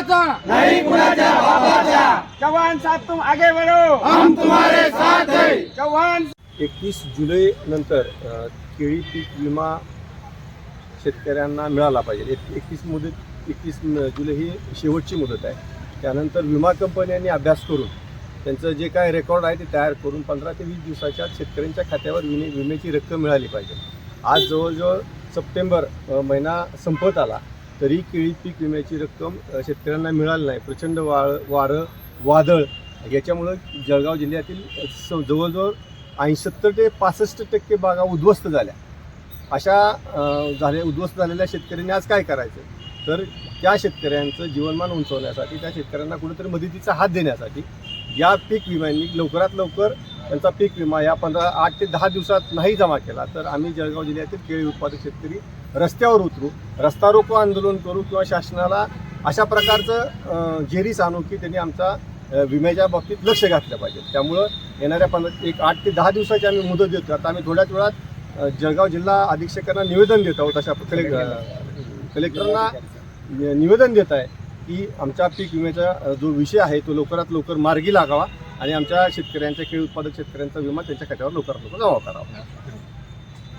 बापाचा नहीं कुणाच्या बापाच्या जवान साहब तुम आगे बढ़ो. हम तुम्हारे साथ है. जवान एकतीस जुलै नंतर अ, केळी पीक विमा शेतकऱ्यांना मिळाला पाहिजे. एक एकतीस मुदत एकतीस जुलै ही शेवटची मुदत आहे. त्यानंतर विमा कंपन्यांनी अभ्यास करून त्यांचं जे काय रेकॉर्ड आहे ते तयार करून पंधरा ते वीस दिवसाच्या आत शेतकऱ्यांच्या खात्यावर विमे विम्याची रक्कम मिळाली पाहिजे. आज जवळजवळ सप्टेंबर अ, महिना संपत आला. तरी केळी पीक विम्याची रक्कम शेतकऱ्यांना मिळाली नाही. प्रचंड वाळ वारं वादळ. याच्यामुळं जळगाव जिल्ह्यातील स- जवळजवळ ऐंशी ते पासष्ट टक्के बागा उद्ध्वस्त झाल्या. अशा झाले उद्ध्वस्त झालेल्या शेतकऱ्यांनी आज काय करायचं? तर त्या शेतकऱ्यांचं जीवनमान उंचवण्यासाठी त्या शेतकऱ्यांना कुठेतरी मदतीचा हात देण्यासाठी या पीक विम्यांनी लवकरात लवकर त्यांचा पीक विमा या पंधरा आठ ते दहा दिवसात नाही जमा केला तर आम्ही जळगाव जिल्ह्यातील केळी उत्पादक शेतकरी रस्त्यावर उतरू रस्ता रोको आंदोलन करू किंवा शासनाला अशा प्रकारचं झेरीस जेरीस आणू की त्यांनी आमचा विम्याच्या बाबतीत लक्ष घातलं पाहिजे. त्यामुळं येणाऱ्या पंधरा एक आठ ते दहा दिवसाची आम्ही मुदत देतो. आता आम्ही थोड्याच वेळात जळगाव जिल्हा अधीक्षकांना निवेदन देत आहोत अशा कलेक्टर कलेक्टरांना निवेदन देत आहे की आमच्या पीक विम्याचा जो विषय आहे तो लवकरात लवकर मार्गी लागावा. आणि आमच्या शेतकऱ्यांच्या केळी उत्पादक शेतकऱ्यांचा विमा त्यांच्या खात्यावर लवकरात लवकर जमा करावा.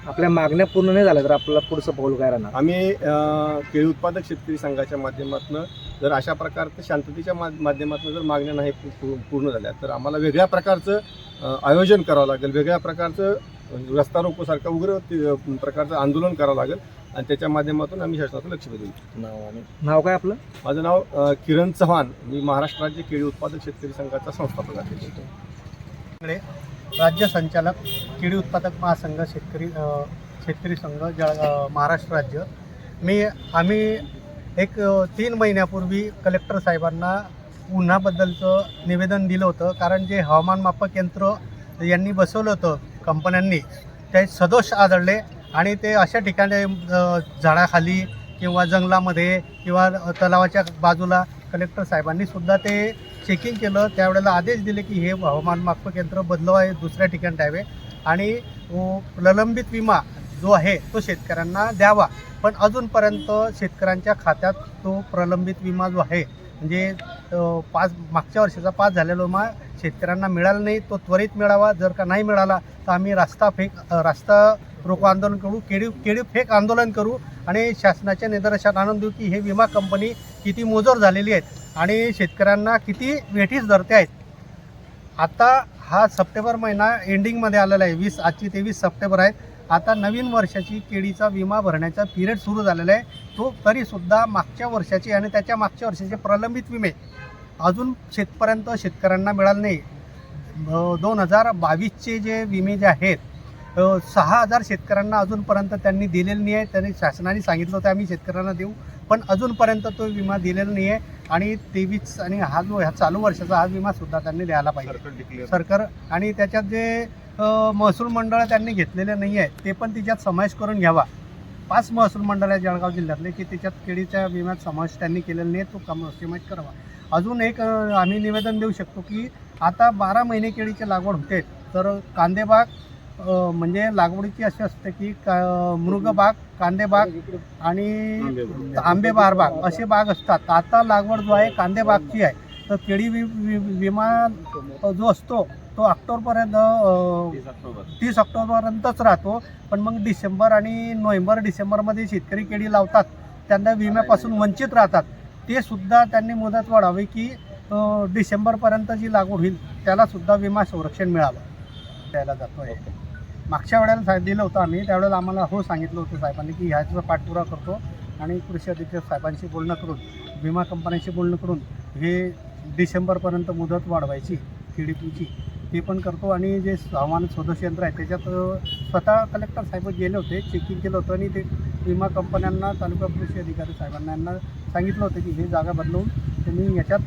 आपल्या मागण्या पूर्ण नाही झाल्या तर आपल्याला पुढचं पाऊल काय राहणार? आम्ही केळी उत्पादक शेतकरी संघाच्या माध्यमातून जर अशा प्रकारचं शांततेच्या मा माध्यमातून जर मागण्या नाही पूर्ण झाल्या तर आम्हाला वेगळ्या प्रकारचं आयोजन करावं लागेल. वेगळ्या प्रकारचं रस्ता रोकोसारखं उग्र ते- प्रकारचं आंदोलन करावं लागेल आणि त्याच्या माध्यमातून आम्ही शासनाचं लक्ष देऊ नाव काय आपलं? माझं नाव किरण चव्हाण. मी महाराष्ट्र राज्य केळी उत्पादक शेतकरी संघाचा संस्थापक आहे. राज्य संचालक केळी उत्पादक महासंघ शेतकरी शेतकरी संघ जळ महाराष्ट्र राज्य. मी आम्ही एक तीन महिन्यापूर्वी कलेक्टर साहेबांना उन्हाबद्दलचं निवेदन दिलं होतं कारण जे हवामान मापक यंत्र यांनी बसवलं होतं कंपन्यांनी ते सदोष आदळले आणि ते अशा ठिकाणी झाडाखाली किंवा जंगलामध्ये किंवा तलावाच्या बाजूला कलेक्टर साहेबांनी सुद्धा ते चेकिंग केलं. त्यावेळेला आदेश दिले की हे हवामान मापक यंत्र बदलवाय दुसऱ्या ठिकाणी द्यावे आणि प्रलंबित विमा जो आहे तो शेतकऱ्यांना द्यावा. पण अजूनपर्यंत शेतकऱ्यांच्या खात्यात तो प्रलंबित विमा जो आहे म्हणजे पाच मागच्या वर्षाचा पास झालेला विमा शेतकऱ्यांना मिळाला नाही तो त्वरित मिळावा. जर का नाही मिळाला तर आम्ही रास्ता फेक रास्ता रोको आंदोलन करू केळी केळी फेक आंदोलन करू आणि शासनाच्या निदर्शनात आणून देऊ की हे विमा कंपनी किती मोजोर झालेली आहेत आणि शेतकऱ्यांना किती वेठीस धरते आहेत. आता हा सप्टेंबर महिना एंडिंगमध्ये आलेला आहे वीस आजची तेवीस सप्टेंबर आहे. आता नवीन वर्षाची केळीचा विमा भरण्याचा पिरियड सुरू झालेला आहे. तो तरीसुद्धा मागच्या वर्षाची आणि त्याच्या मागच्या वर्षाचे प्रलंबित विमे अजून शेतपर्यंत शेतकऱ्यांना मिळाले नाही. दोन हजार बावीसचे जे विमे जे आहेत सहा हजार शेतकऱ्यांना अजूनपर्यंत त्यांनी दिलेले नाही आहे त्यांनी शासनाने सांगितलं होतं आम्ही शेतकऱ्यांना देऊ. पण अजूनपर्यंत तो विमा दिलेला नाही आहे आणि तेवीस आणि हा जो ह्या चालू वर्षाचा हा विमासुद्धा त्यांनी द्यायला पाहिजे. सरकार आणि त्याच्यात जे महसूल मंडळ त्यांनी घेतलेले नाही आहे ते पण त्याच्यात समावेश करून घ्यावा. पाच महसूल मंडळ आहे जळगाव जिल्ह्यातले की त्याच्यात केळीच्या विम्यात समावेश त्यांनी केलेला नाही तो कम समावेश करावा. अजून एक आम्ही निवेदन देऊ शकतो की आता बारा महिने केळीची लागवड होते तर कांदेबाग म्हणजे लागवडीची अशी असते की का मृगबाग कांदेबाग आणि आंबे बार बाग असे बाग असतात. आता लागवड जो आहे कांदे बागची आहे. तर केळी वि, वि, विमा जो असतो तो ऑक्टोबरपर्यंत तीस ऑक्टोबरपर्यंतच राहतो. पण मग डिसेंबर आणि नोव्हेंबर डिसेंबरमध्ये शेतकरी केळी लावतात. त्यांना विम्यापासून वंचित राहतात. ते सुद्धा त्यांनी मुदत वाढावी की डिसेंबरपर्यंत जी लागवड होईल. त्याला सुद्धा विमा संरक्षण मिळावं. द्यायला जातो आहे मागच्या वेळेला साहेब दिलं होतं आम्ही. त्यावेळेला आम्हाला हो सांगितलं होतं साहेबांनी की ह्याचा पाठपुरावा करतो आणि कृषी अधीक्षक साहेबांशी बोलणं करून विमा कंपन्यांशी बोलणं करून हे डिसेंबरपर्यंत मुदत वाढवायची केडीपीची ते पण करतो आणि जे हवामान स्वदेश यंत्र आहे त्याच्यात स्वतः कलेक्टर साहेब गेले होते चेकिंग केलं होतं आणि ते विमा कंपन्यांना तालुका कृषी अधिकारी साहेबांना यांना सांगितलं होतं की हे जागा बदलवून तुम्ही याच्यात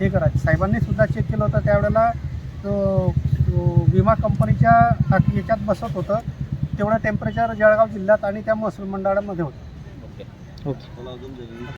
हे करा. साहेबांनी सुद्धा चेक केलं होतं त्यावेळेला तो तो विमा कंपनीच्या याच्यात बसत होतं. तेवढं टेम्परेचर जळगाव जिल्ह्यात आणि त्या महसूल मंडळामध्ये होतं.